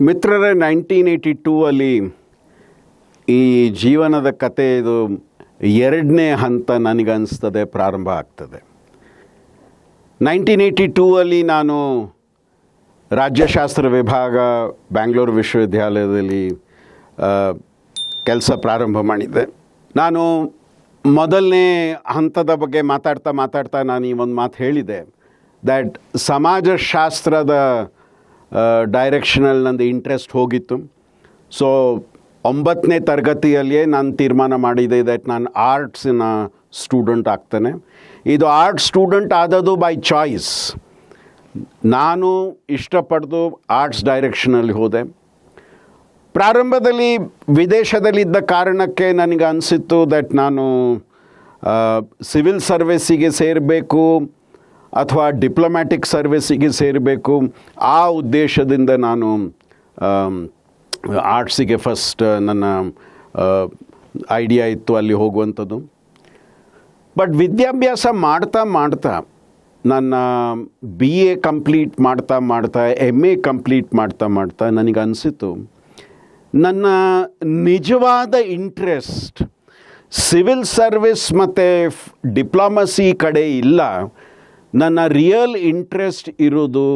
ಮಿತ್ರರೇ nineteen eighty two ಅಲ್ಲಿ ಈ ಜೀವನದ ಕತೆ ಇದು ಎರಡನೇ ಹಂತ ನನಗನ್ನಿಸ್ತದೆ ಪ್ರಾರಂಭ ಆಗ್ತದೆ. ನೈನ್ಟೀನ್ ಏಯ್ಟಿ ಟೂ ಅಲ್ಲಿ ನಾನು ರಾಜ್ಯಶಾಸ್ತ್ರ ವಿಭಾಗ, ಬ್ಯಾಂಗ್ಳೂರು ವಿಶ್ವವಿದ್ಯಾಲಯದಲ್ಲಿ ಕೆಲಸ ಪ್ರಾರಂಭ ಮಾಡಿದ್ದೆ. ನಾನು ಮೊದಲನೇ ಹಂತದ ಬಗ್ಗೆ ಮಾತಾಡ್ತಾ ಮಾತಾಡ್ತಾ ನಾನು ಈ ಒಂದು ಮಾತು ಹೇಳಿದೆ ದ್ಯಾಟ್ ಸಮಾಜಶಾಸ್ತ್ರದ ಡೈರೆಕ್ಷನಲ್ಲಿ ನಂದು ಇಂಟ್ರೆಸ್ಟ್ ಹೋಗಿತ್ತು. ಸೊ ಒಂಬತ್ತನೇ ತರಗತಿಯಲ್ಲಿಯೇ ನಾನು ತೀರ್ಮಾನ ಮಾಡಿದೆ ದಟ್ ನಾನು ಆರ್ಟ್ಸಿನ ಸ್ಟೂಡೆಂಟ್ ಆಗ್ತೇನೆ. ಇದು ಆರ್ಟ್ ಸ್ಟೂಡೆಂಟ್ ಆದದ್ದು ಬೈ ಚಾಯ್ಸ್ ನಾನು ಇಷ್ಟಪಡ್ದು ಆರ್ಟ್ಸ್ ಡೈರೆಕ್ಷನಲ್ಲಿ ಹೋದೆ. ಪ್ರಾರಂಭದಲ್ಲಿ ವಿದೇಶದಲ್ಲಿದ್ದ ಕಾರಣಕ್ಕೆ ನನಗೆ ಅನಿಸಿತ್ತು ದಟ್ ನಾನು ಸಿವಿಲ್ ಸರ್ವಿಸಿಗೆ ಸೇರಬೇಕು. ಅಥವಾ ಡಿಪ್ಲೊಮ್ಯಾಟಿಕ್ ಸರ್ವಿಸಿಗೆ ಸೇರಬೇಕು. ಆ ಉದ್ದೇಶದಿಂದ ನಾನು ಆರ್ಟ್ಸಿಗೆ ಫಸ್ಟ್ ನನ್ನ ಐಡಿಯಾ ಇತ್ತು ಅಲ್ಲಿ ಹೋಗುವಂಥದ್ದು. ಬಟ್ ವಿದ್ಯಾಭ್ಯಾಸ ಮಾಡ್ತಾ ಮಾಡ್ತಾ, ನನ್ನ ಬಿ ಎ ಕಂಪ್ಲೀಟ್ ಮಾಡ್ತಾ ಮಾಡ್ತಾ ಎಂ ಎ ಕಂಪ್ಲೀಟ್ ಮಾಡ್ತಾ ಮಾಡ್ತಾ ನನಗೆ ಅನಿಸಿತು ನನ್ನ ನಿಜವಾದ ಇಂಟ್ರೆಸ್ಟ್ ಸಿವಿಲ್ ಸರ್ವಿಸ್ ಮತ್ತು ಡಿಪ್ಲೊಮಸಿ ಕಡೆ ಇಲ್ಲ. ನನ್ನ ರಿಯಲ್ ಇಂಟ್ರೆಸ್ಟ್ ಇರೋದು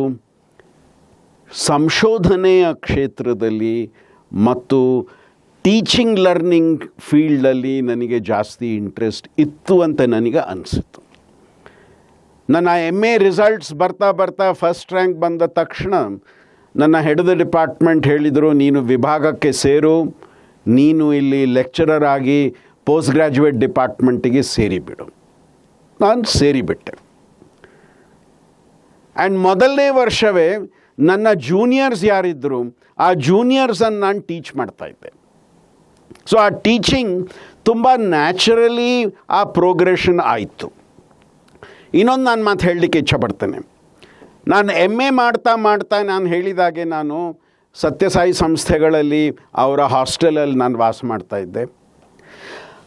ಸಂಶೋಧನೆಯ ಕ್ಷೇತ್ರದಲ್ಲಿ ಮತ್ತು ಟೀಚಿಂಗ್ ಲರ್ನಿಂಗ್ ಫೀಲ್ಡಲ್ಲಿ ನನಗೆ ಜಾಸ್ತಿ ಇಂಟ್ರೆಸ್ಟ್ ಇತ್ತು ಅಂತ ನನಗೆ ಅನಿಸಿತು. ನನ್ನ ಎಂ ಎ ರಿಸಲ್ಟ್ಸ್ ಬರ್ತಾ ಬರ್ತಾ ಫಸ್ಟ್ ರ್ಯಾಂಕ್ ಬಂದ ತಕ್ಷಣ ನನ್ನ ಹೆಡ್ ದ ಡಿಪಾರ್ಟ್ಮೆಂಟ್ ಹೇಳಿದರು, ನೀನು ವಿಭಾಗಕ್ಕೆ ಸೇರು. ನೀನು ಇಲ್ಲಿ ಲೆಕ್ಚರರ್ ಆಗಿ ಪೋಸ್ಟ್ ಗ್ರ್ಯಾಜುಯೇಟ್ ಡಿಪಾರ್ಟ್ಮೆಂಟಿಗೆ ಸೇರಿಬಿಡು. ನಾನು ಸೇರಿಬಿಟ್ಟೆ. ಆ್ಯಂಡ್ ಮೊದಲನೇ ವರ್ಷವೇ ನನ್ನ ಜೂನಿಯರ್ಸ್ ಯಾರಿದ್ದರು ಆ ಜೂನಿಯರ್ಸನ್ನು ನಾನು ಟೀಚ್ ಮಾಡ್ತಾಯಿದ್ದೆ ಸೊ ಆ ಟೀಚಿಂಗ್ ತುಂಬ ನ್ಯಾಚುರಲಿ ಆ ಪ್ರೋಗ್ರೆಷನ್ ಆಯಿತು. ಇನ್ನೊಂದು ನಾನು ಮಾತು ಹೇಳಲಿಕ್ಕೆ ಇಚ್ಛಪಡ್ತೇನೆ ನಾನು ಎಂ ಎ ಮಾಡ್ತಾ ಮಾಡ್ತಾ ನಾನು ಹೇಳಿದಾಗೆ ನಾನು ಸತ್ಯಸಾಯಿ ಸಂಸ್ಥೆಗಳಲ್ಲಿ ಅವರ ಹಾಸ್ಟೆಲಲ್ಲಿ ನಾನು ವಾಸ ಮಾಡ್ತಾಯಿದ್ದೆ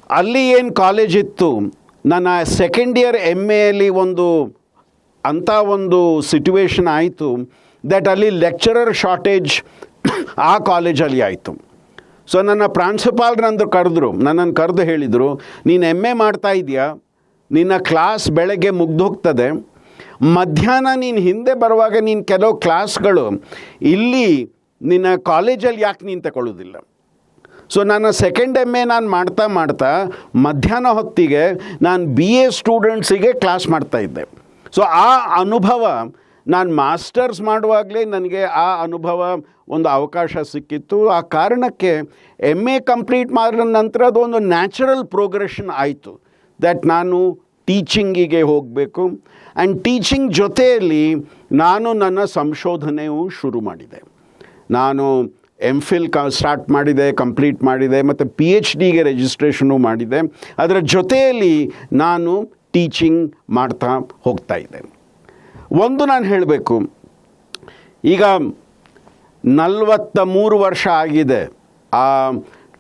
ಅಲ್ಲಿ ಏನು ಕಾಲೇಜ್ ಇತ್ತು, ನನ್ನ ಸೆಕೆಂಡ್ ಇಯರ್ ಎಂ ಎಲ್ಲಿ ಒಂದು ಅಂಥ ಒಂದು ಸಿಟುವೇಶನ್ ಆಯಿತು ದಟ್ ಅಲ್ಲಿ ಲೆಕ್ಚರರ್ ಶಾರ್ಟೇಜ್ ಆ ಕಾಲೇಜಲ್ಲಿ ಆಯಿತು. ಸೊ ನನ್ನ ಪ್ರಾಂಶುಪಾಲರಂದು ಕರೆದ್ರು ನನ್ನನ್ನು ಕರೆದು ಹೇಳಿದರು, ನೀನು ಎಂ ಎ ಮಾಡ್ತಾ ಇದೆಯಾ? ನಿನ್ನ ಕ್ಲಾಸ್ ಬೆಳಗ್ಗೆ ಮುಗ್ದು ಹೋಗ್ತದೆ. ಮಧ್ಯಾಹ್ನ ನೀನು ಹಿಂದೆ ಬರುವಾಗ ನೀನು ಕೆಲವು ಕ್ಲಾಸ್ಗಳು ಇಲ್ಲಿ ನಿನ್ನ ಕಾಲೇಜಲ್ಲಿ ಯಾಕೆ ನೀನು ತಗೊಳ್ಳೋದಿಲ್ಲ ಸೊ ನನ್ನ ಸೆಕೆಂಡ್ ಎಂ ಎ ನಾನು ಮಾಡ್ತಾ ಮಾಡ್ತಾ ಮಧ್ಯಾಹ್ನ ಹೊತ್ತಿಗೆ ನಾನು ಬಿ ಎ ಸ್ಟೂಡೆಂಟ್ಸಿಗೆ ಕ್ಲಾಸ್ ಮಾಡ್ತಾಯಿದ್ದೆ ಸೊ ಆ ಅನುಭವ ನಾನು ಮಾಸ್ಟರ್ಸ್ ಮಾಡುವಾಗಲೇ ನನಗೆ ಆ ಅನುಭವ ಒಂದು ಅವಕಾಶ ಸಿಕ್ಕಿತ್ತು. ಆ ಕಾರಣಕ್ಕೆ ಎಂ ಎ ಕಂಪ್ಲೀಟ್ ಮಾಡಿದ ನಂತರ ಅದೊಂದು ನ್ಯಾಚುರಲ್ ಪ್ರೋಗ್ರೆಷನ್ ಆಯಿತು. ದ್ಯಾಟ್ ನಾನು ಟೀಚಿಂಗಿಗೆ ಹೋಗಬೇಕು. ಆ್ಯಂಡ್ ಟೀಚಿಂಗ್ ಜೊತೆಯಲ್ಲಿ ನಾನು ನನ್ನ ಸಂಶೋಧನೆಯೂ ಶುರು ಮಾಡಿದೆ. ನಾನು ಎಂ ಫಿಲ್ ಕ ಸ್ಟಾರ್ಟ್ ಮಾಡಿದೆ ಕಂಪ್ಲೀಟ್ ಮಾಡಿದೆ, ಮತ್ತು ಪಿ ಎಚ್ ಡಿಗೆ ರಿಜಿಸ್ಟ್ರೇಷನು ಮಾಡಿದೆ. ಅದರ ಜೊತೆಯಲ್ಲಿ ನಾನು ಟೀಚಿಂಗ್ ಮಾಡ್ತಾ ಹೋಗ್ತಾ ಇದೆ ಒಂದು ನಾನು ಹೇಳಬೇಕು, ಈಗ ನಲವತ್ತ ಮೂರು ವರ್ಷ ಆಗಿದೆ, ಆ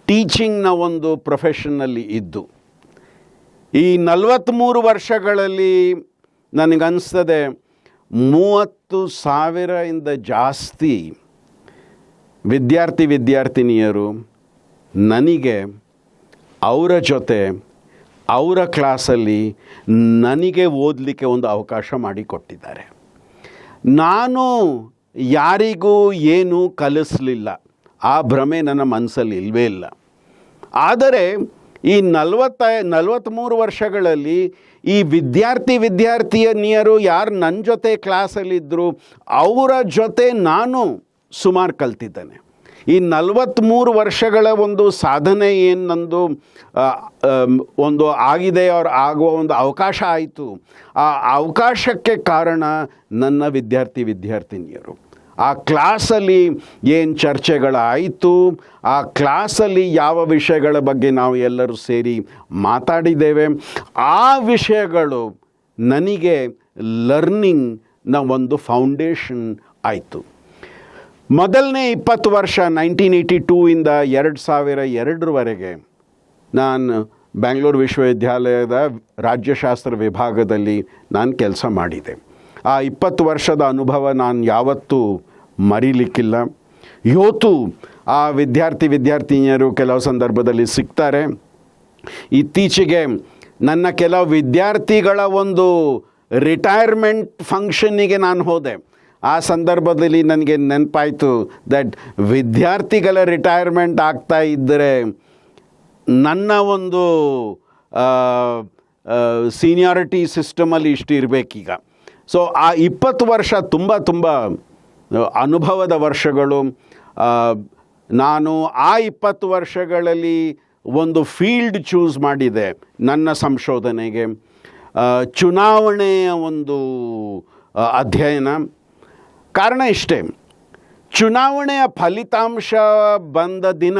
ಟೀಚಿಂಗ್ನ ಒಂದು ಪ್ರೊಫೆಷನ್ನಲ್ಲಿ ಇದ್ದು. ಈ ನಲವತ್ತ್ಮೂರು ವರ್ಷಗಳಲ್ಲಿ ನನಗನ್ನಿಸ್ತದೆ ಮೂವತ್ತು ಸಾವಿರದಿಂದ ಜಾಸ್ತಿ ವಿದ್ಯಾರ್ಥಿ, ವಿದ್ಯಾರ್ಥಿನಿಯರು ನನಗೆ ಅವರ ಜೊತೆ ಅವರ ಕ್ಲಾಸಲ್ಲಿ ನನಗೆ ಓದಲಿಕ್ಕೆ ಒಂದು ಅವಕಾಶ ಮಾಡಿಕೊಟ್ಟಿದ್ದಾರೆ. ನಾನು ಯಾರಿಗೂ ಏನೂ ಕಲಿಸಲಿಲ್ಲ. ಆ ಭ್ರಮೆ ನನ್ನ ಮನಸ್ಸಲ್ಲಿ ಇಲ್ಲವೇ ಇಲ್ಲ. ಆದರೆ ಈ ನಲವತ್ತ ನಲವತ್ತ್ಮೂರು ವರ್ಷಗಳಲ್ಲಿ ಈ ವಿದ್ಯಾರ್ಥಿ ವಿದ್ಯಾರ್ಥಿನಿಯರು ಯಾರು ನನ್ನ ಜೊತೆ ಕ್ಲಾಸಲ್ಲಿದ್ದರು, ಅವರ ಜೊತೆ ನಾನು ಸುಮಾರು ಕಲ್ತಿದ್ದೇನೆ. ಈ ನಲವತ್ತ್ಮೂರು ವರ್ಷಗಳ ಒಂದು ಸಾಧನೆ ಏನು ನಂದು ಒಂದು ಆಗಿದೆ ಅವ್ರು ಆಗುವ ಒಂದು ಅವಕಾಶ ಆಯಿತು. ಆ ಅವಕಾಶಕ್ಕೆ ಕಾರಣ ನನ್ನ ವಿದ್ಯಾರ್ಥಿ ವಿದ್ಯಾರ್ಥಿನಿಯರು. ಆ ಕ್ಲಾಸಲ್ಲಿ ಏನು ಚರ್ಚೆಗಳಾಯಿತು, ಆ ಕ್ಲಾಸಲ್ಲಿ ಯಾವ ವಿಷಯಗಳ ಬಗ್ಗೆ ನಾವು ಎಲ್ಲರೂ ಸೇರಿ ಮಾತಾಡಿದ್ದೇವೆ, ಆ ವಿಷಯಗಳು ನನಗೆ ಲರ್ನಿಂಗ್ನ ಒಂದು ಫೌಂಡೇಶನ್ ಆಯಿತು. ಮೊದಲನೇ ಇಪ್ಪತ್ತು ವರ್ಷ ನೈನ್ಟೀನ್ ಏಯ್ಟಿ ಟೂ ಇಂದ ಎರಡು ಸಾವಿರ ಎರಡರವರೆಗೆ ನಾನು ಬ್ಯಾಂಗ್ಳೂರು ವಿಶ್ವವಿದ್ಯಾಲಯದ ರಾಜ್ಯಶಾಸ್ತ್ರ ವಿಭಾಗದಲ್ಲಿ ನಾನು ಕೆಲಸ ಮಾಡಿದೆ. ಆ ಇಪ್ಪತ್ತು ವರ್ಷದ ಅನುಭವ ನಾನು ಯಾವತ್ತೂ ಮರೀಲಿಕ್ಕಿಲ್ಲ. ಇವತ್ತು ಆ ವಿದ್ಯಾರ್ಥಿ ವಿದ್ಯಾರ್ಥಿನಿಯರು ಕೆಲವು ಸಂದರ್ಭದಲ್ಲಿ ಸಿಗ್ತಾರೆ. ಇತ್ತೀಚೆಗೆ ನನ್ನ ಕೆಲವು ವಿದ್ಯಾರ್ಥಿಗಳ ಒಂದು ರಿಟೈರ್ಮೆಂಟ್ ಫಂಕ್ಷನ್ನಿಗೆ ನಾನು ಹೋದೆ. ಆ ಸಂದರ್ಭದಲ್ಲಿ ನನಗೆ ನೆನಪಾಯಿತು ದಟ್ ವಿದ್ಯಾರ್ಥಿಗಳ ರಿಟೈರ್ಮೆಂಟ್ ಆಗ್ತಾ ಇದ್ದರೆ ನನ್ನ ಒಂದು ಸೀನಿಯಾರಿಟಿ ಸಿಸ್ಟಮಲ್ಲಿ ಇಷ್ಟು ಇರಬೇಕೀಗ. ಸೊ ಆ ಇಪ್ಪತ್ತು ವರ್ಷ ತುಂಬ ತುಂಬ ಅನುಭವದ ವರ್ಷಗಳು. ನಾನು ಆ ಇಪ್ಪತ್ತು ವರ್ಷಗಳಲ್ಲಿ ಒಂದು ಫೀಲ್ಡ್ ಚೂಸ್ ಮಾಡಿದೆ ನನ್ನ ಸಂಶೋಧನೆಗೆ. ಚುನಾವಣೆಯ ಒಂದು ಅಧ್ಯಯನ. ಕಾರಣ ಇಷ್ಟೇ. ಚುನಾವಣೆಯ ಫಲಿತಾಂಶ ಬಂದ ದಿನ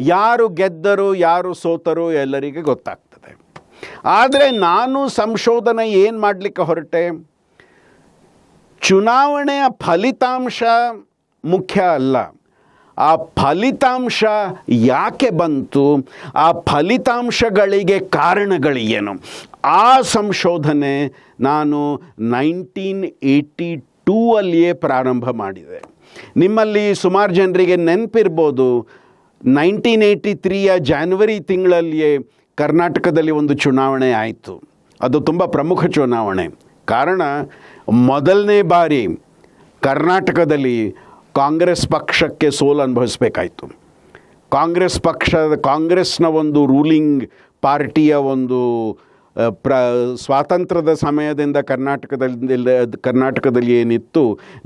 ಯಾರು ಗೆದ್ದರು, ಯಾರು ಸೋತರು ಎಲ್ಲರಿಗೆ ಗೊತ್ತಾಗ್ತದೆ. ಆದರೆ ನಾನು ಸಂಶೋಧನೆ ಏನು ಮಾಡಲಿಕ್ಕೆ ಹೊರಟೆ? ಚುನಾವಣೆಯ ಫಲಿತಾಂಶ ಮುಖ್ಯ ಅಲ್ಲ. ಆ ಫಲಿತಾಂಶ ಯಾಕೆ ಬಂತು? ಆ ಫಲಿತಾಂಶಗಳಿಗೆ ಕಾರಣಗಳು ಏನು ಆ ಸಂಶೋಧನೆ ನಾನು ನೈನ್ಟೀನ್ ಏಯ್ಟಿ ಟೂ ಅಲ್ಲಿಯೇ ಪ್ರಾರಂಭ ಮಾಡಿದೆ. ನಿಮ್ಮಲ್ಲಿ ಸುಮಾರು ಜನರಿಗೆ ನೆನಪಿರ್ಬೋದು, ನೈನ್ಟೀನ್ ಏಯ್ಟಿ ತ್ರೀಯ ಜಾನ್ವರಿ ತಿಂಗಳಲ್ಲಿಯೇ ಕರ್ನಾಟಕದಲ್ಲಿ ಒಂದು ಚುನಾವಣೆ ಆಯಿತು. ಅದು ತುಂಬ ಪ್ರಮುಖ ಚುನಾವಣೆ. ಕಾರಣ, ಮೊದಲನೇ ಬಾರಿ ಕರ್ನಾಟಕದಲ್ಲಿ ಕಾಂಗ್ರೆಸ್ ಪಕ್ಷಕ್ಕೆ ಸೋಲು ಅನುಭವಿಸಬೇಕಾಯಿತು. ಕಾಂಗ್ರೆಸ್ ಪಕ್ಷದ, ಕಾಂಗ್ರೆಸ್ನ ಒಂದು ರೂಲಿಂಗ್ ಪಾರ್ಟಿಯ ಒಂದು ಪ್ರ, ಸ್ವಾತಂತ್ರ್ಯದ ಸಮಯದಿಂದ ಕರ್ನಾಟಕದಲ್ಲಿ ಕರ್ನಾಟಕದಲ್ಲಿ ಏನಿತ್ತು,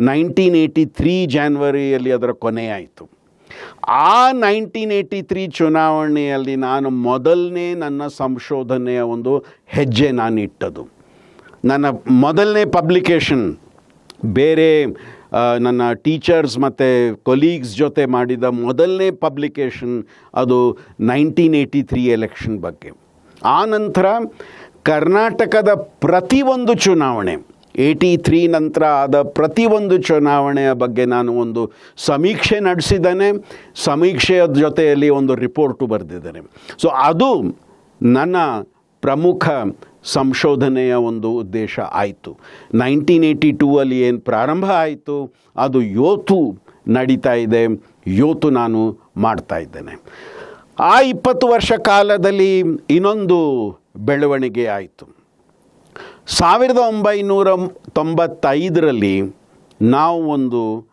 ನೈನ್ಟೀನ್ ಏಯ್ಟಿ ತ್ರೀ ಜಾನ್ವರಿಯಲ್ಲಿ ಅದರ ಕೊನೆಯಾಯಿತು. ಆ ನೈನ್ಟೀನ್ ಏಯ್ಟಿ ತ್ರೀ ಚುನಾವಣೆಯಲ್ಲಿ ನಾನು ಮೊದಲನೇ ನನ್ನ ಸಂಶೋಧನೆಯ ಒಂದು ಹೆಜ್ಜೆ ನಾನಿಟ್ಟದು ನನ್ನ ಮೊದಲನೇ ಪಬ್ಲಿಕೇಶನ್ ಬೇರೆ ನನ್ನ ಟೀಚರ್ಸ್ ಮತ್ತು ಕೊಲೀಗ್ಸ್ ಜೊತೆ ಮಾಡಿದ ಮೊದಲನೇ ಪಬ್ಲಿಕೇಶನ್ ಅದು ನೈನ್ಟೀನ್ ಏಯ್ಟಿ ತ್ರೀ ಎಲೆಕ್ಷನ್ ಬಗ್ಗೆ. ಆ ನಂತರ ಕರ್ನಾಟಕದ ಪ್ರತಿಯೊಂದು ಚುನಾವಣೆ, ಏಯ್ಟಿ ತ್ರೀ ನಂತರ ಆದ ಪ್ರತಿಯೊಂದು ಚುನಾವಣೆಯ ಬಗ್ಗೆ ನಾನು ಒಂದು ಸಮೀಕ್ಷೆ ನಡೆಸಿದ್ದೇನೆ. ಸಮೀಕ್ಷೆಯ ಜೊತೆಯಲ್ಲಿ ಒಂದು ರಿಪೋರ್ಟು ಬರೆದಿದ್ದೇನೆ. ಸೊ ಅದು ನನ್ನ ಪ್ರಮುಖ ಸಂಶೋಧನೆಯ ಒಂದು ಉದ್ದೇಶ ಆಯಿತು. ನೈನ್ಟೀನ್ ಏಯ್ಟಿ ಟೂ ಅಲ್ಲಿ ಏನು ಪ್ರಾರಂಭ ಆಯಿತು, ಅದು ಯೋತು ನಡೀತಾ ಇದೆ, ಯೋತು ನಾನು ಮಾಡ್ತಾ ಇದ್ದೇನೆ. ಆ ಇಪ್ಪತ್ತು ವರ್ಷ ಕಾಲದಲ್ಲಿ ಇನ್ನೊಂದು ಬೆಳವಣಿಗೆ ಆಯಿತು. ಸಾವಿರದ ಒಂಬೈನೂರ ತೊಂಬತ್ತೈದರಲ್ಲಿ ನಾವು ಒಂದು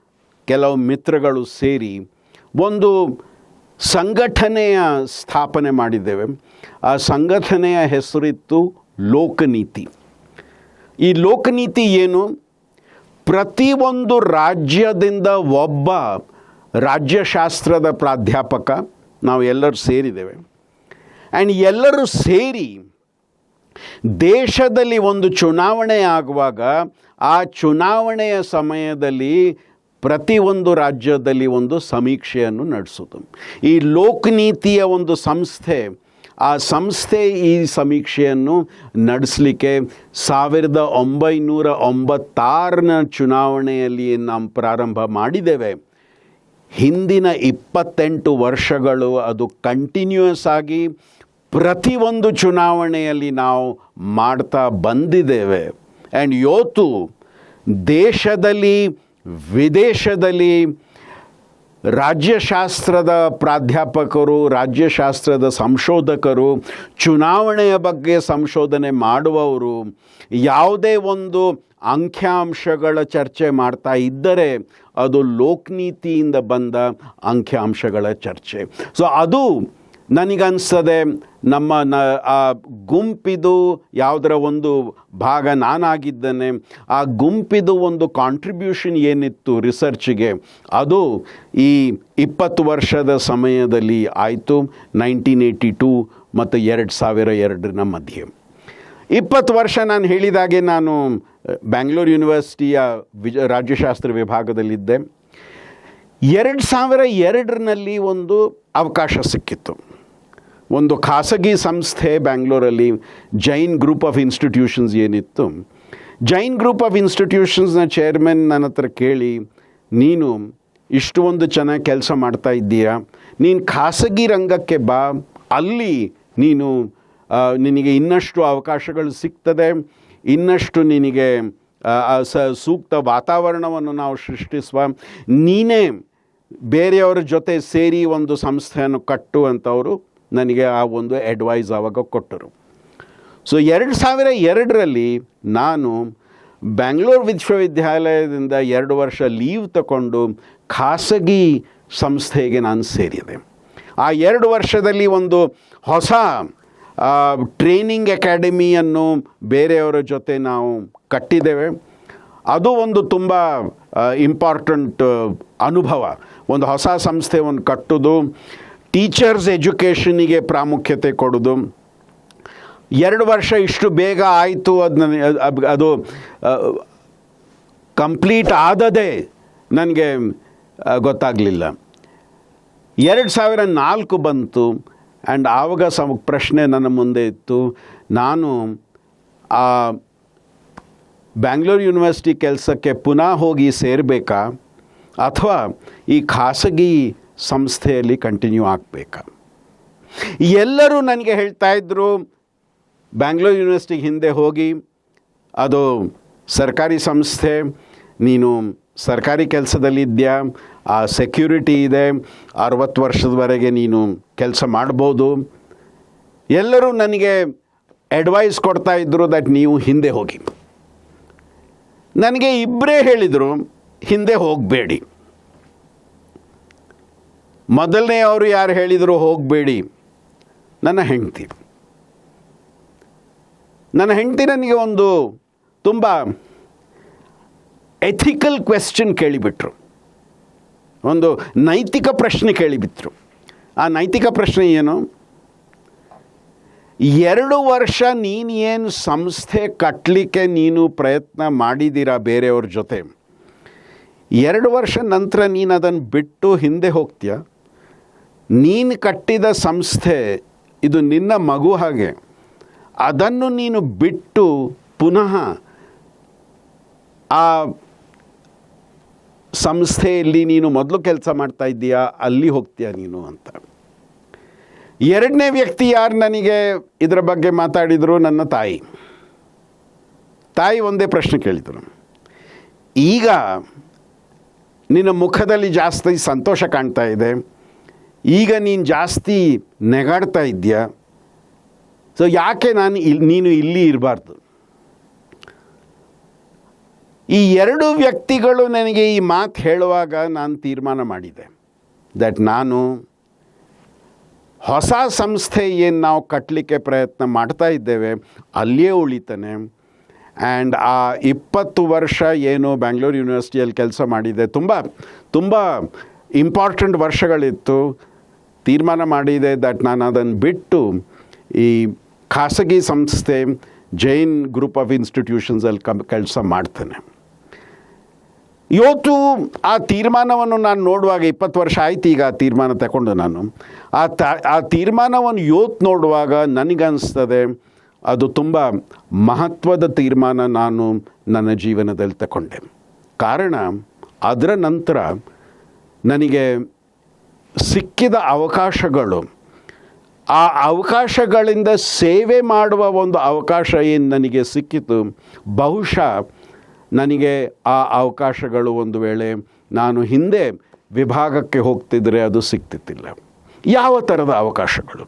ಕೆಲವು ಮಿತ್ರಗಳು ಸೇರಿ ಒಂದು ಸಂಘಟನೆಯ ಸ್ಥಾಪನೆ ಮಾಡಿದ್ದೇವೆ. ಆ ಸಂಘಟನೆಯ ಹೆಸರಿತ್ತು ಲೋಕನೀತಿ. ಈ ಲೋಕನೀತಿ ಏನು? ಪ್ರತಿಯೊಂದು ರಾಜ್ಯದಿಂದ ಒಬ್ಬ ರಾಜ್ಯಶಾಸ್ತ್ರದ ಪ್ರಾಧ್ಯಾಪಕ ನಾವು ಎಲ್ಲರೂ ಸೇರಿದ್ದೇವೆ. ಆ್ಯಂಡ್ ಎಲ್ಲರೂ ಸೇರಿ ದೇಶದಲ್ಲಿ ಒಂದು ಚುನಾವಣೆ ಆಗುವಾಗ ಆ ಚುನಾವಣೆಯ ಸಮಯದಲ್ಲಿ ಪ್ರತಿಯೊಂದು ರಾಜ್ಯದಲ್ಲಿ ಒಂದು ಸಮೀಕ್ಷೆಯನ್ನು ನಡೆಸೋದು ಈ ಲೋಕನೀತಿಯ ಒಂದು ಸಂಸ್ಥೆ, ಆ ಸಂಸ್ಥೆ ಈ ಸಮೀಕ್ಷೆಯನ್ನು ನಡೆಸಲಿಕ್ಕೆ ಸಾವಿರದ ಒಂಬೈನೂರ ಒಂಬತ್ತಾರನ ಚುನಾವಣೆಯಲ್ಲಿ ನಾವು ಪ್ರಾರಂಭ ಮಾಡಿದ್ದೇವೆ. ಹಿಂದಿನ ಇಪ್ಪತ್ತೆಂಟು ವರ್ಷಗಳು ಅದು ಕಂಟಿನ್ಯೂಯಸ್ ಆಗಿ ಪ್ರತಿಯೊಂದು ಚುನಾವಣೆಯಲ್ಲಿ ನಾವು ಮಾಡ್ತಾ ಬಂದಿದ್ದೇವೆ. ಆ್ಯಂಡ್ ಯೋತು ದೇಶದಲ್ಲಿ, ವಿದೇಶದಲ್ಲಿ ರಾಜ್ಯಶಾಸ್ತ್ರದ ಪ್ರಾಧ್ಯಾಪಕರು, ರಾಜ್ಯಶಾಸ್ತ್ರದ ಸಂಶೋಧಕರು, ಚುನಾವಣೆಯ ಬಗ್ಗೆ ಸಂಶೋಧನೆ ಮಾಡುವವರು ಯಾವುದೇ ಒಂದು ಅಂಕಿಅಂಶಗಳ ಚರ್ಚೆ ಮಾಡ್ತಾ ಇದ್ದರೆ ಅದು ಲೋಕನೀತಿಯಿಂದ ಬಂದ ಅಂಖ್ಯಾಂಶಗಳ ಚರ್ಚೆ. ಸೊ ಅದು ನನಗನ್ಸ್ತದೆ ನಮ್ಮ ನ, ಆ ಗುಂಪಿದು ಯಾವುದರ ಒಂದು ಭಾಗ ನಾನಾಗಿದ್ದೇನೆ, ಆ ಗುಂಪಿದು ಒಂದು ಕಾಂಟ್ರಿಬ್ಯೂಷನ್ ಏನಿತ್ತು ರಿಸರ್ಚ್ಗೆ ಅದು ಈ ಇಪ್ಪತ್ತು ವರ್ಷದ ಸಮಯದಲ್ಲಿ ಆಯಿತು ನೈನ್ಟೀನ್ ಏಯ್ಟಿ ಟೂ ಮತ್ತು ಎರಡು ಸಾವಿರ ಎರಡರ ಮಧ್ಯೆ. ಇಪ್ಪತ್ತು ವರ್ಷ ನಾನು ಹೇಳಿದಾಗೆ ನಾನು ಬ್ಯಾಂಗ್ಳೂರು ಯೂನಿವರ್ಸಿಟಿಯ ವಿಜ, ರಾಜ್ಯಶಾಸ್ತ್ರ ವಿಭಾಗದಲ್ಲಿದ್ದೆ. ಎರಡು ಸಾವಿರ ಎರಡರಲ್ಲಿ ಒಂದು ಅವಕಾಶ ಸಿಕ್ಕಿತ್ತು. ಒಂದು ಖಾಸಗಿ ಸಂಸ್ಥೆ ಬ್ಯಾಂಗ್ಳೂರಲ್ಲಿ ಜೈನ್ ಗ್ರೂಪ್ ಆಫ್ ಇನ್ಸ್ಟಿಟ್ಯೂಷನ್ಸ್ ಏನಿತ್ತು. ಜೈನ್ ಗ್ರೂಪ್ ಆಫ್ ಇನ್ಸ್ಟಿಟ್ಯೂಷನ್ಸ್ನ ಚೇರ್ಮನ್ ನನ್ನ ಹತ್ರ ಕೇಳಿ, ನೀನು ಇಷ್ಟು ಒಂದು ಚೆನ್ನಾಗಿ ಕೆಲಸ ಮಾಡ್ತಾ ಇದ್ದೀರಾ ನೀನು ಖಾಸಗಿ ರಂಗಕ್ಕೆ ಬಾ. ಅಲ್ಲಿ ನೀನು ನಿನಗೆ ಇನ್ನಷ್ಟು ಅವಕಾಶಗಳು ಸಿಗ್ತದೆ. ಇನ್ನಷ್ಟು ನಿನಗೆ ಸ, ಸೂಕ್ತ ವಾತಾವರಣವನ್ನು ನಾವು ಸೃಷ್ಟಿಸುವ. ನೀನೇ ಬೇರೆಯವರ ಜೊತೆ ಸೇರಿ ಒಂದು ಸಂಸ್ಥೆಯನ್ನು ಕಟ್ಟುವಂಥವರು ನನಗೆ ಆ ಒಂದು ಅಡ್ವೈಸ್ ಆವಾಗ ಕೊಟ್ಟರು. ಸೊ ಎರಡು ಸಾವಿರ ಎರಡರಲ್ಲಿ ನಾನು ಬ್ಯಾಂಗ್ಳೂರು ವಿಶ್ವವಿದ್ಯಾಲಯದಿಂದ ಎರಡು ವರ್ಷ ಲೀವ್ ತಗೊಂಡು ಖಾಸಗಿ ಸಂಸ್ಥೆಗೆ ನಾನು ಸೇರಿದೆ. ಆ ಎರಡು ವರ್ಷದಲ್ಲಿ ಒಂದು ಹೊಸ ಟ್ರೈನಿಂಗ್ ಅಕಾಡೆಮಿಯನ್ನು ಬೇರೆಯವರ ಜೊತೆ ನಾವು ಕಟ್ಟಿದ್ದೇವೆ. ಅದು ಒಂದು ತುಂಬ ಇಂಪಾರ್ಟೆಂಟ್ ಅನುಭವ. ಒಂದು ಹೊಸ ಸಂಸ್ಥೆ ಒಂದು ಕಟ್ಟೋದು ಟೀಚರ್ಸ್ ಎಜುಕೇಷನಿಗೆ ಪ್ರಾಮುಖ್ಯತೆ ಕೊಡೋದು. ಎರಡು ವರ್ಷ ಇಷ್ಟು ಬೇಗ ಆಯಿತು, ಅದು ನನಗೆ ಅದು- ಅದು ಕಂಪ್ಲೀಟ್ ಆದದೇ ನನಗೆ ಗೊತ್ತಾಗಲಿಲ್ಲ. ಎರಡು ಸಾವಿರ ನಾಲ್ಕು ಬಂತು. ಆ್ಯಂಡ್ ಆವಾಗ ಸಮ ಪ್ರಶ್ನೆ ನನ್ನ ಮುಂದೆ ಇತ್ತು. ನಾನು ಆ ಬ್ಯಾಂಗ್ಳೂರು ಯೂನಿವರ್ಸಿಟಿ ಕೆಲಸಕ್ಕೆ ಪುನಃ ಹೋಗಿ ಸೇರಬೇಕಾ? ಅಥವಾ ಈ ಖಾಸಗಿ ಸಂಸ್ಥೆಯಲ್ಲಿ ಕಂಟಿನ್ಯೂ ಆಗಬೇಕಾ? ಎಲ್ಲರೂ ನನಗೆ ಹೇಳ್ತಾ ಇದ್ದರು ಬ್ಯಾಂಗ್ಳೂರು ಯೂನಿವರ್ಸಿಟಿಗೆ ಹಿಂದೆ ಹೋಗಿ, ಅದು ಸರ್ಕಾರಿ ಸಂಸ್ಥೆ, ನೀನು ಸರ್ಕಾರಿ ಕೆಲಸದಲ್ಲಿದ್ಯಾ? ಆ ಸೆಕ್ಯೂರಿಟಿ ಇದೆ. ಅರವತ್ತು ವರ್ಷದವರೆಗೆ ನೀನು ಕೆಲಸ ಮಾಡ್ಬೋದು. ಎಲ್ಲರೂ ನನಗೆ ಅಡ್ವೈಸ್ ಕೊಡ್ತಾ ಇದ್ದರು ದಟ್ ನೀವು ಹಿಂದೆ ಹೋಗಿ. ನನಗೆ ಇಬ್ಬರೇ ಹೇಳಿದರು, ಹಿಂದೆ ಹೋಗಬೇಡಿ. ಮೊದಲನೇ ಅವರು ಯಾರು ಹೇಳಿದರು ಹೋಗಬೇಡಿ. ನನ್ನ ಹೆಂಡತಿ. ನನ್ನ ಹೆಂಡತಿ ನನಗೆ ಒಂದು ತುಂಬ ಎಥಿಕಲ್ ಕ್ವೆಶ್ಚನ್ ಕೇಳಿಬಿಟ್ರು. ಒಂದು ನೈತಿಕ ಪ್ರಶ್ನೆ ಕೇಳಿಬಿಟ್ರು. ಆ ನೈತಿಕ ಪ್ರಶ್ನೆ ಏನು? ಎರಡು ವರ್ಷ ನೀನು ಏನು ಸಂಸ್ಥೆ ಕಟ್ಟಲಿಕ್ಕೆ ನೀನು ಪ್ರಯತ್ನ ಮಾಡಿದ್ದೀರಾ ಬೇರೆಯವ್ರ ಜೊತೆ? ಎರಡು ವರ್ಷ ನಂತರ ನೀನು ಅದನ್ನು ಬಿಟ್ಟು ಹಿಂದೆ ಹೋಗ್ತೀಯ? ನೀನು ಕಟ್ಟಿದ ಸಂಸ್ಥೆ, ಇದು ನಿನ್ನ ಮಗು ಹಾಗೆ. ಅದನ್ನು ನೀನು ಬಿಟ್ಟು ಪುನಃ ಆ ಸಂಸ್ಥೆಯಲ್ಲಿ ನೀನು ಮೊದಲು ಕೆಲಸ ಮಾಡ್ತಾ ಇದ್ದೀಯಾ, ಅಲ್ಲಿ ಹೋಗ್ತೀಯಾ ನೀನು ಅಂತ. ಎರಡನೇ ವ್ಯಕ್ತಿ ಯಾರು ನನಗೆ ಇದರ ಬಗ್ಗೆ ಮಾತಾಡಿದರು? ನನ್ನ ತಾಯಿ. ತಾಯಿ ಒಂದೇ ಪ್ರಶ್ನೆ ಕೇಳಿದರು. ಈಗ ನಿನ್ನ ಮುಖದಲ್ಲಿ ಜಾಸ್ತಿ ಸಂತೋಷ ಕಾಣ್ತಾ ಇದೆ. ಈಗ ನೀನು ಜಾಸ್ತಿ ನೆಗಾಡ್ತಾ ಇದೆಯಾ ಸೊ ಯಾಕೆ ನಾನು ಇಲ್ಲಿ ನೀನು ಇಲ್ಲಿ ಇರಬಾರ್ದು? ಈ ಎರಡು ವ್ಯಕ್ತಿಗಳು ನನಗೆ ಈ ಮಾತು ಹೇಳುವಾಗ ನಾನು ತೀರ್ಮಾನ ಮಾಡಿದೆ ದಟ್ ನಾನು ಹೊಸ ಸಂಸ್ಥೆ ಏನು ನಾವು ಕಟ್ಟಲಿಕ್ಕೆ ಪ್ರಯತ್ನ ಮಾಡ್ತಾ ಇದ್ದೇವೆ, ಅಲ್ಲಿಯೇ ಉಳಿತಾನೆ. ಆ್ಯಂಡ್ ಆ ಇಪ್ಪತ್ತು ವರ್ಷ ಏನು ಬ್ಯಾಂಗ್ಳೂರು ಯೂನಿವರ್ಸಿಟಿಯಲ್ಲಿ ಕೆಲಸ ಮಾಡಿದೆ, ತುಂಬ ತುಂಬ ಇಂಪಾರ್ಟೆಂಟ್ ವರ್ಷಗಳಿತ್ತು. ತೀರ್ಮಾನ ಮಾಡಿದೆ ದಟ್ ನಾನು ಅದನ್ನು ಬಿಟ್ಟು ಈ ಖಾಸಗಿ ಸಂಸ್ಥೆ ಜೈನ್ ಗ್ರೂಪ್ ಆಫ್ ಇನ್ಸ್ಟಿಟ್ಯೂಷನ್ಸಲ್ಲಿ ಕಮ್ ಕೆಲಸ ಮಾಡ್ತೇನೆ. ಇವತ್ತು ಆ ತೀರ್ಮಾನವನ್ನು ನಾನು ನೋಡುವಾಗ ಇಪ್ಪತ್ತು ವರ್ಷ ಆಯ್ತು ಈಗ ಆ ತೀರ್ಮಾನ ತಗೊಂಡು ನಾನು. ಆ ತ, ಆ ತೀರ್ಮಾನವನ್ನು ಇವತ್ತು ನೋಡುವಾಗ ನನಗನ್ನಿಸ್ತದೆ ಅದು ತುಂಬ ಮಹತ್ವದ ತೀರ್ಮಾನ ನಾನು ನನ್ನ ಜೀವನದಲ್ಲಿ ತಗೊಂಡೆ ಕಾರಣ, ಅದರ ನಂತರ ನನಗೆ ಸಿಕ್ಕಿದ ಅವಕಾಶಗಳು, ಆ ಅವಕಾಶಗಳಿಂದ ಸೇವೆ ಮಾಡುವ ಒಂದು ಅವಕಾಶ ಏನು ನನಗೆ ಸಿಕ್ಕಿತು, ಬಹುಶಃ ನನಗೆ ಆ ಅವಕಾಶಗಳು ಒಂದು ವೇಳೆ ನಾನು ಹಿಂದೆ ವಿಭಾಗಕ್ಕೆ ಹೋಗ್ತಿದ್ರೆ ಅದು ಸಿಗ್ತಿತ್ತಿಲ್ಲ. ಯಾವ ಥರದ ಅವಕಾಶಗಳು?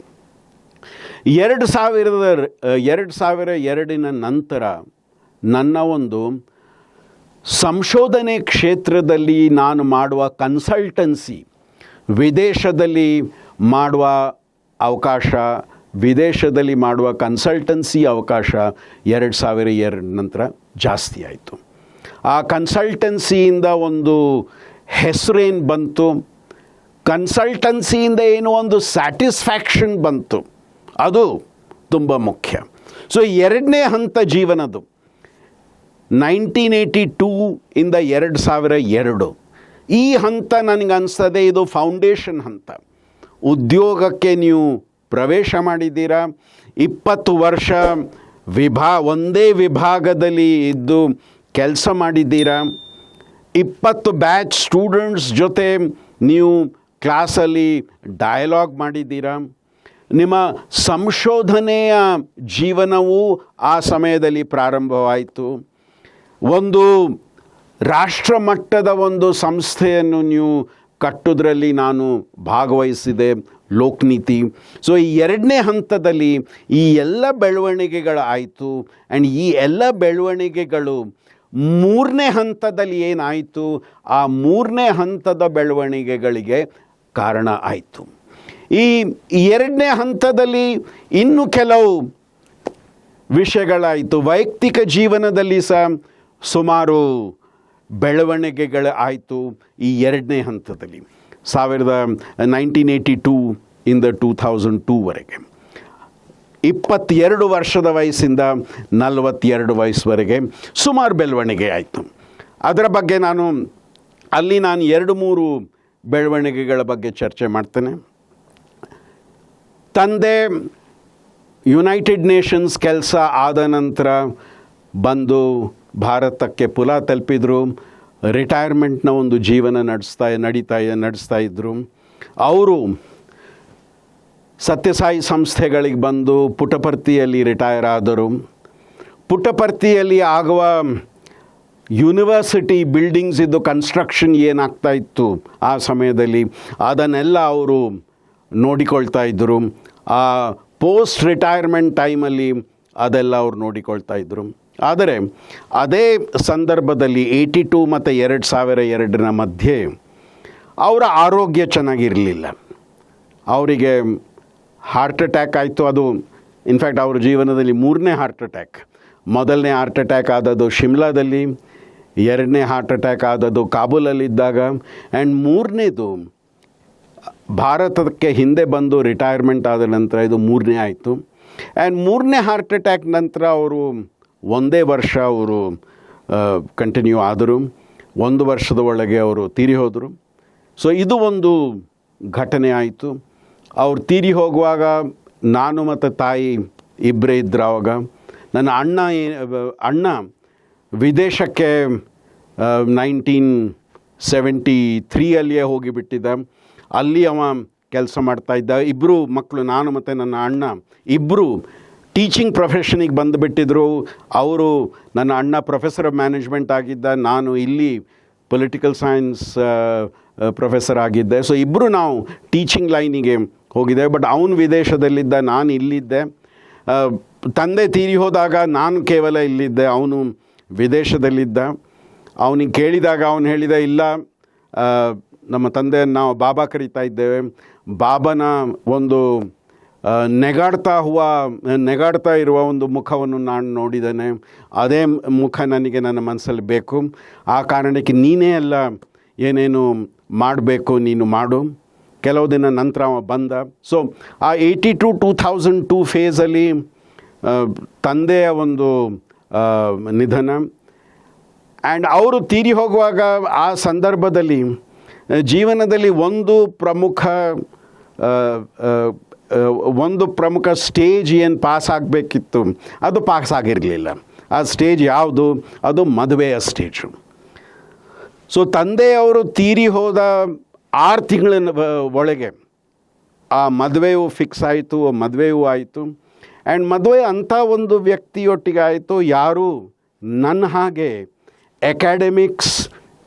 ಎರಡು ಸಾವಿರದ ಎರಡು ಸಾವಿರ ಎರಡಿನ ನಂತರ ನನ್ನ ಒಂದು ಸಂಶೋಧನೆ ಕ್ಷೇತ್ರದಲ್ಲಿ ನಾನು ಮಾಡುವ ಕನ್ಸಲ್ಟೆನ್ಸಿ, ವಿದೇಶದಲ್ಲಿ ಮಾಡುವ ಅವಕಾಶ, ವಿದೇಶದಲ್ಲಿ ಮಾಡುವ ಕನ್ಸಲ್ಟನ್ಸಿ ಅವಕಾಶ ಎರಡು ಸಾವಿರ ಎರಡು ನಂತರ ಜಾಸ್ತಿ ಆಯಿತು. ಆ ಕನ್ಸಲ್ಟೆನ್ಸಿಯಿಂದ ಒಂದು ಹೆಸರೇನು ಬಂತು? ಕನ್ಸಲ್ಟೆನ್ಸಿಯಿಂದ ಏನು ಒಂದು ಸ್ಯಾಟಿಸ್ಫ್ಯಾಕ್ಷನ್ ಬಂತು? ಅದು ತುಂಬ ಮುಖ್ಯ. ಸೊ ಎರಡನೇ ಹಂತ ಜೀವನದು ನೈನ್ಟೀನ್ ಏಯ್ಟಿ ಟೂ ಇಂದ ಎರಡು ಸಾವಿರ ಎರಡು. ಈ ಹಂತ ನನಗೆ ಅನಿಸ್ತದೆ, ಇದು ಫೌಂಡೇಶನ್ ಹಂತ. ಉದ್ಯೋಗಕ್ಕೆ ನೀವು ಪ್ರವೇಶ ಮಾಡಿದ್ದೀರಾ? ಇಪ್ಪತ್ತು ವರ್ಷ ವಿಭಾ, ಒಂದೇ ವಿಭಾಗದಲ್ಲಿ ಇದ್ದು ಕೆಲಸ ಮಾಡಿದ್ದೀರಾ? ಇಪ್ಪತ್ತು ಬ್ಯಾಚ್ ಸ್ಟೂಡೆಂಟ್ಸ್ ಜೊತೆ ನೀವು ಕ್ಲಾಸಲ್ಲಿ ಡಯಲಾಗ್ ಮಾಡಿದ್ದೀರಾ? ನಿಮ್ಮ ಸಂಶೋಧನೆಯ ಜೀವನವೂ ಆ ಸಮಯದಲ್ಲಿ ಪ್ರಾರಂಭವಾಯಿತು. ಒಂದು ರಾಷ್ಟ್ರ ಮಟ್ಟದ ಒಂದು ಸಂಸ್ಥೆಯನ್ನು ನೀವು ಕಟ್ಟೋದ್ರಲ್ಲಿ ನಾನು ಭಾಗವಹಿಸಿದೆ, ಲೋಕನೀತಿ. ಸೊ ಈ ಎರಡನೇ ಹಂತದಲ್ಲಿ ಈ ಎಲ್ಲ ಬೆಳವಣಿಗೆಗಳು ಆಯಿತು ಆ್ಯಂಡ್ ಈ ಎಲ್ಲ ಬೆಳವಣಿಗೆಗಳು ಮೂರನೇ ಹಂತದಲ್ಲಿ ಏನಾಯಿತು? ಆ ಮೂರನೇ ಹಂತದ ಬೆಳವಣಿಗೆಗಳಿಗೆ ಕಾರಣ ಆಯಿತು. ಈ ಎರಡನೇ ಹಂತದಲ್ಲಿ ಇನ್ನು ಕೆಲವು ವಿಷಯಗಳಾಯಿತು. ವೈಯಕ್ತಿಕ ಜೀವನದಲ್ಲಿ ಸಹ ಸುಮಾರು ಬೆಳವಣಿಗೆಗಳು ಆಯಿತು ಈ ಎರಡನೇ ಹಂತದಲ್ಲಿ. ಸಾವಿರದ ನೈನ್ಟೀನ್ ಏಯ್ಟಿ ಟೂ ಇಂದ ಟೂ ಥೌಸಂಡ್ ಟೂವರೆಗೆ ಇಪ್ಪತ್ತೆರಡು ವರ್ಷದ ವಯಸ್ಸಿಂದ ನಲವತ್ತೆರಡು ವಯಸ್ಸುವರೆಗೆ ಸುಮಾರು ಬೆಳವಣಿಗೆ ಆಯಿತು. ಅದರ ಬಗ್ಗೆ ನಾನು, ಅಲ್ಲಿ ನಾನು ಎರಡು ಮೂರು ಬೆಳವಣಿಗೆಗಳ ಬಗ್ಗೆ ಚರ್ಚೆ ಮಾಡ್ತೇನೆ. ತಂದೆ ಯುನೈಟೆಡ್ ನೇಷನ್ಸ್ ಕೆಲಸ ಆದ ನಂತರ ಬಂದು ಭಾರತಕ್ಕೆ ಪುಲ ತಲುಪಿದ್ರು. ರಿಟೈರ್ಮೆಂಟ್ನ ಒಂದು ಜೀವನ ನಡೆಸ್ತಾ, ನಡೀತಾ, ನಡೆಸ್ತಾ ಇದ್ದರು ಅವರು ಸತ್ಯಸಾಯಿ ಸಂಸ್ಥೆಗಳಿಗೆ ಬಂದು ಪುಟಪರ್ತಿಯಲ್ಲಿ ರಿಟೈರ್ ಆದರು. ಪುಟಪರ್ತಿಯಲ್ಲಿ ಆಗುವ ಯೂನಿವರ್ಸಿಟಿ ಬಿಲ್ಡಿಂಗ್ಸ್ ಇದ್ದು ಕನ್ಸ್ಟ್ರಕ್ಷನ್ ಏನಾಗ್ತಾ ಇತ್ತು ಆ ಸಮಯದಲ್ಲಿ, ಅದನ್ನೆಲ್ಲ ಅವರು ನೋಡಿಕೊಳ್ತಾ ಇದ್ದರು. ಆ ಪೋಸ್ಟ್ ರಿಟೈರ್ಮೆಂಟ್ ಟೈಮಲ್ಲಿ ಅದೆಲ್ಲ ಅವ್ರು ನೋಡಿಕೊಳ್ತಾ ಇದ್ದರು. ಆದರೆ ಅದೇ ಸಂದರ್ಭದಲ್ಲಿ ಏಯ್ಟಿ ಟು ಮತ್ತು ಎರಡು ಸಾವಿರ ಎರಡರ ಮಧ್ಯೆ ಅವರ ಆರೋಗ್ಯ ಚೆನ್ನಾಗಿರಲಿಲ್ಲ. ಅವರಿಗೆ ಹಾರ್ಟ್ ಅಟ್ಯಾಕ್ ಆಯಿತು ಅದು. ಇನ್ಫ್ಯಾಕ್ಟ್ ಅವ್ರ ಜೀವನದಲ್ಲಿ ಮೂರನೇ ಹಾರ್ಟ್ ಅಟ್ಯಾಕ್ ಮೊದಲನೇ ಹಾರ್ಟ್ ಅಟ್ಯಾಕ್ ಆದದ್ದು ಶಿಮ್ಲಾದಲ್ಲಿ, ಎರಡನೇ ಹಾರ್ಟ್ ಅಟ್ಯಾಕ್ ಆದದ್ದು ಕಾಬೂಲಲ್ಲಿದ್ದಾಗ ಆ್ಯಂಡ್ ಮೂರನೇದು, ಭಾರತಕ್ಕೆ ಹಿಂದೆ ಬಂದು ರಿಟೈರ್ಮೆಂಟ್ ಆದ ನಂತರ ಇದು ಮೂರನೇ ಆಯಿತು. ಆ್ಯಂಡ್ ಮೂರನೇ ಹಾರ್ಟ್ ಅಟ್ಯಾಕ್ ನಂತರ ಅವರು ಒಂದೇ ವರ್ಷ ಅವರು ಕಂಟಿನ್ಯೂ ಆದರು. ಒಂದು ವರ್ಷದ ಒಳಗೆ ಅವರು ತೀರಿ ಹೋದರು. ಸೊ ಇದು ಒಂದು ಘಟನೆ ಆಯಿತು. ಅವ್ರು ತೀರಿ ಹೋಗುವಾಗ ನಾನು ಮತ್ತು ತಾಯಿ ಇಬ್ಬರೇ ಇದ್ದರು ಆವಾಗ ನನ್ನ ಅಣ್ಣ ಅಣ್ಣ ವಿದೇಶಕ್ಕೆ ನೈನ್ಟೀನ್ ಸೆವೆಂಟಿ ತ್ರೀಯಲ್ಲಿಯೇ ಹೋಗಿಬಿಟ್ಟಿದ್ದ. ಅಲ್ಲಿ ಅವ ಕೆಲಸ ಮಾಡ್ತಾಯಿದ್ದ ಇಬ್ಬರು ಮಕ್ಕಳು ನಾನು ಮತ್ತು ನನ್ನ ಅಣ್ಣ ಇಬ್ಬರು ಟೀಚಿಂಗ್ ಪ್ರೊಫೆಷನಿಗೆ ಬಂದುಬಿಟ್ಟಿದ್ರು. ಅವರು ನನ್ನ ಅಣ್ಣ ಪ್ರೊಫೆಸರ್ ಮ್ಯಾನೇಜ್ಮೆಂಟ್ ಆಗಿದ್ದ. ನಾನು ಇಲ್ಲಿ ಪೊಲಿಟಿಕಲ್ ಸೈನ್ಸ್ ಪ್ರೊಫೆಸರ್ ಆಗಿದ್ದೆ. ಸೊ ಇಬ್ಬರು ನಾವು ಟೀಚಿಂಗ್ ಲೈನಿಗೆ ಹೋಗಿದ್ದೆ ಬಟ್ ಅವನು ವಿದೇಶದಲ್ಲಿದ್ದ, ನಾನು ಇಲ್ಲಿದ್ದೆ. ತಂದೆ ತೀರಿ ಹೋದಾಗ ನಾನು ಕೇವಲ ಇಲ್ಲಿದ್ದೆ, ಅವನು ವಿದೇಶದಲ್ಲಿದ್ದ. ಅವನಿಗೆ ಕೇಳಿದಾಗ ಅವನು ಹೇಳಿದ, ಇಲ್ಲ ನಮ್ಮ ತಂದೆಯನ್ನು ನಾವು ಬಾಬಾ ಕರೀತಾ ಇದ್ದೇವೆ. ಬಾಬನ ಒಂದು ನೆಗಾಡ್ತಾ ಹುವ, ನೆಗಾಡ್ತಾ ಇರುವ ಒಂದು ಮುಖವನ್ನು ನಾನು ನೋಡಿದ್ದೇನೆ. ಅದೇ ಮುಖ ನನಗೆ ನನ್ನ ಮನಸ್ಸಲ್ಲಿ ಬೇಕು. ಆ ಕಾರಣಕ್ಕೆ ನೀನೇ ಎಲ್ಲ ಏನೇನು ಮಾಡಬೇಕು ನೀನು ಮಾಡು. ಕೆಲವು ದಿನ ನಂತರ ಅವ ಬಂದ. ಸೊ ಆ eighty two two thousand two ಫೇಸಲ್ಲಿ ತಂದೆಯ ಒಂದು ನಿಧನ. ಆ್ಯಂಡ್ ಅವರು ತೀರಿ ಹೋಗುವಾಗ ಆ ಸಂದರ್ಭದಲ್ಲಿ, ಜೀವನದಲ್ಲಿ ಒಂದು ಪ್ರಮುಖ ಒಂದು ಪ್ರಮುಖ ಸ್ಟೇಜ್ ಏನು ಪಾಸ್ ಆಗಬೇಕಿತ್ತು, ಅದು ಪಾಸ್ ಆಗಿರಲಿಲ್ಲ. ಆ ಸ್ಟೇಜ್ ಯಾವುದು? ಅದು ಮದುವೆಯ ಸ್ಟೇಜು ಸೊ ತಂದೆಯವರು ತೀರಿ ಹೋದ ಆರು ತಿಂಗಳ ಒಳಗೆ ಆ ಮದುವೆಯು ಫಿಕ್ಸ್ ಆಯಿತು, ಮದುವೆಯೂ ಆಯಿತು. ಆ್ಯಂಡ್ ಮದುವೆ ಅಂಥ ಒಂದು ವ್ಯಕ್ತಿಯೊಟ್ಟಿಗೆ ಆಯಿತು. ಯಾರು? ನನ್ನ ಹಾಗೆ ಎಕ್ಯಾಡೆಮಿಕ್ಸ್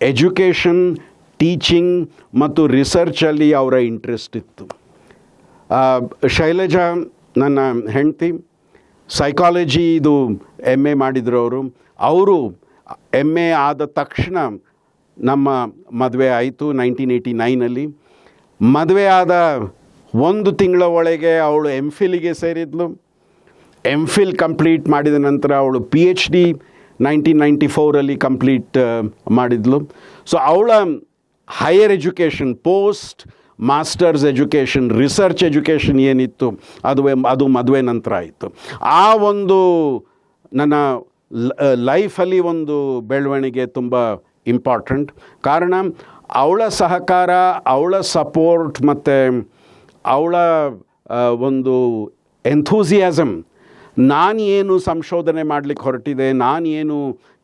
ಎಜುಕೇಷನ್ ಟೀಚಿಂಗ್ ಮತ್ತು ರಿಸರ್ಚಲ್ಲಿ ಅವರ ಇಂಟ್ರೆಸ್ಟ್ ಇತ್ತು. ಶೈಲಜಾ ನನ್ನ ಹೆಂಡತಿ ಸೈಕಾಲಜಿ ಇದು ಎಂ ಎ ಮಾಡಿದ್ರು ಅವರು. ಅವರು ಎಂ ಎ ಆದ ತಕ್ಷಣ ನಮ್ಮ ಮದುವೆ ಆಯಿತು ನೈನ್ಟೀನ್ ಏಯ್ಟಿ ನೈನಲ್ಲಿ ಮದುವೆ ಆದ ಒಂದು ತಿಂಗಳ ಒಳಗೆ ಅವಳು ಎಂ ಫಿಲಿಗೆ ಸೇರಿದ್ಲು. ಎಂ ಫಿಲ್ ಕಂಪ್ಲೀಟ್ ಮಾಡಿದ ನಂತರ ಅವಳು P H D nineteen ninety ಫೋರಲ್ಲಿ complete ಮಾಡಿದ್ಲು. ಸೊ ಅವಳ higher education post masters education research education ಏನಿತ್ತು, ಅದು ಅದು ಮದುವೆ ನಂತರ ಆಯಿತು. ಆ ಒಂದು ನನ್ನ ಲೈಫಲ್ಲಿ ಒಂದು ಬೆಳವಣಿಗೆ ತುಂಬ ಇಂಪಾರ್ಟೆಂಟ್ ಕಾರಣ, ಅವಳ ಸಹಕಾರ, ಅವಳ ಸಪೋರ್ಟ್ ಮತ್ತು ಅವಳ ಒಂದು ಎಂಥೂಸಿಯಾಸಮ್ ನಾನು ಏನು ಸಂಶೋಧನೆ ಮಾಡಲಿಕ್ಕೆ ಹೊರಟಿದೆ, ನಾನು ಏನು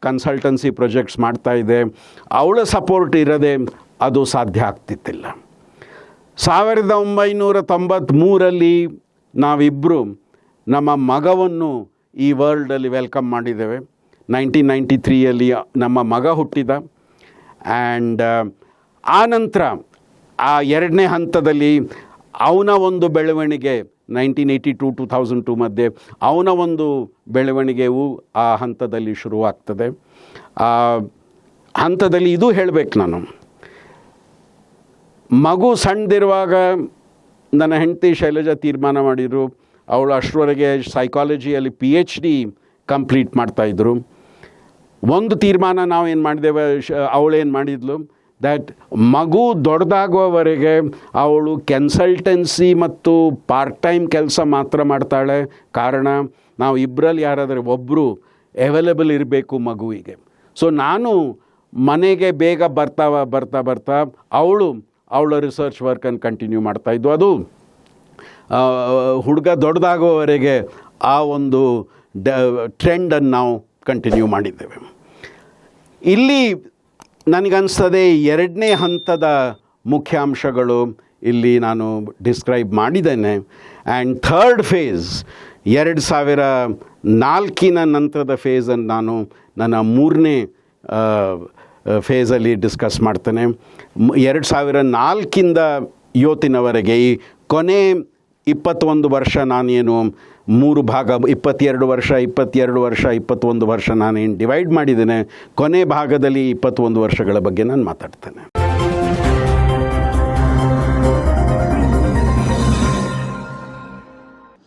ಕನ್ಸಲ್ಟನ್ಸಿ ಪ್ರಾಜೆಕ್ಟ್ಸ್ ಮಾಡ್ತಾ ಇದ್ದೆ ಅವಳ ಸಪೋರ್ಟ್ ಇರದೆ ಅದು ಸಾಧ್ಯ ಆಗ್ತಿತ್ತಿಲ್ಲ. ಸಾವಿರದ ಒಂಬೈನೂರ ತೊಂಬತ್ತ್ಮೂರಲ್ಲಿ ನಾವಿಬ್ಬರು ನಮ್ಮ ಮಗವನ್ನು ಈ ವರ್ಲ್ಡಲ್ಲಿ ವೆಲ್ಕಮ್ ಮಾಡಿದ್ದೇವೆ. ನೈನ್ಟೀನ್ ನೈಂಟಿ ತ್ರೀಯಲ್ಲಿ ನಮ್ಮ ಮಗ ಹುಟ್ಟಿದ. ಆ್ಯಂಡ್ ಆ ನಂತರ, ಆ ಎರಡನೇ ಹಂತದಲ್ಲಿ ಅವನ ಒಂದು ಬೆಳವಣಿಗೆ nineteen eighty two two thousand two ಮಧ್ಯೆ ಅವನ ಒಂದು ಬೆಳವಣಿಗೆಯು ಆ ಹಂತದಲ್ಲಿ ಶುರುವಾಗ್ತದೆ. ಆ ಹಂತದಲ್ಲಿ ಇದು ಹೇಳಬೇಕು ನಾನು. ಮಗು ಸಣ್ಣದಿರುವಾಗ ನನ್ನ ಹೆಂಡತಿ ಶೈಲಜಾ ತೀರ್ಮಾನ ಮಾಡಿದರು. ಅವಳು ಅಷ್ಟರವರೆಗೆ ಸೈಕಾಲಜಿಯಲ್ಲಿ ಪಿ ಎಚ್ ಡಿ ಕಂಪ್ಲೀಟ್ ಮಾಡ್ತಾಯಿದ್ರು ಒಂದು ತೀರ್ಮಾನ ನಾವು ಏನು ಮಾಡಿದ್ದೇವೆ? ಶ ಅವಳೇನು ಮಾಡಿದ್ಲು? ದ್ಯಾಟ್ ಮಗು ದೊಡ್ಡದಾಗುವವರೆಗೆ ಅವಳು ಕನ್ಸಲ್ಟೆನ್ಸಿ ಮತ್ತು ಪಾರ್ಟ್ ಟೈಮ್ ಕೆಲಸ ಮಾತ್ರ ಮಾಡ್ತಾಳೆ. ಕಾರಣ, ನಾವು ಇಬ್ಬರಲ್ಲಿ ಯಾರಾದರೂ ಒಬ್ಬರು ಅವೈಲೇಬಲ್ ಇರಬೇಕು ಮಗುವಿಗೆ. ಸೊ ನಾನು ಮನೆಗೆ ಬೇಗ ಬರ್ತಾ ಬರ್ತಾ ಬರ್ತಾ ಅವಳು ಅವಳ ರಿಸರ್ಚ್ ವರ್ಕನ್ನು ಕಂಟಿನ್ಯೂ ಮಾಡ್ತಾಯಿದ್ದು ಅದು ಹುಡುಗ ದೊಡ್ಡದಾಗುವವರೆಗೆ ಆ ಒಂದು ಡ ಟ್ರೆಂಡನ್ನು ನಾವು ಕಂಟಿನ್ಯೂ ಮಾಡಿದ್ದೇವೆ. ಇಲ್ಲಿ ನನಗನ್ಸ್ತದೆ ಎರಡನೇ ಹಂತದ ಮುಖ್ಯಾಂಶಗಳು ಇಲ್ಲಿ ನಾನು ಡಿಸ್ಕ್ರೈಬ್ ಮಾಡಿದ್ದೇನೆ. ಆ್ಯಂಡ್ ಥರ್ಡ್ ಫೇಸ್ ಎರಡು ಸಾವಿರ ನಾಲ್ಕಿನ ನಂತರದ ಫೇಸನ್ನು ನಾನು ನನ್ನ ಮೂರನೇ ಫೇಸಲ್ಲಿ ಡಿಸ್ಕಸ್ ಮಾಡ್ತೇನೆ. ಎರಡು ಸಾವಿರ ನಾಲ್ಕಿಂದ ಇವತ್ತಿನವರೆಗೆ ಈ ಕೊನೆ ಇಪ್ಪತ್ತೊಂದು ವರ್ಷ ನಾನೇನು ಮೂರು ಭಾಗ, ಇಪ್ಪತ್ತೆರಡು ವರ್ಷ ಇಪ್ಪತ್ತೆರಡು ವರ್ಷ, ಇಪ್ಪತ್ತೊಂದು ವರ್ಷ ನಾನೇನು ಡಿವೈಡ್ ಮಾಡಿದ್ದೇನೆ. ಕೊನೆ ಭಾಗದಲ್ಲಿ ಇಪ್ಪತ್ತೊಂದು ವರ್ಷಗಳ ಬಗ್ಗೆ ನಾನು ಮಾತಾಡ್ತೇನೆ.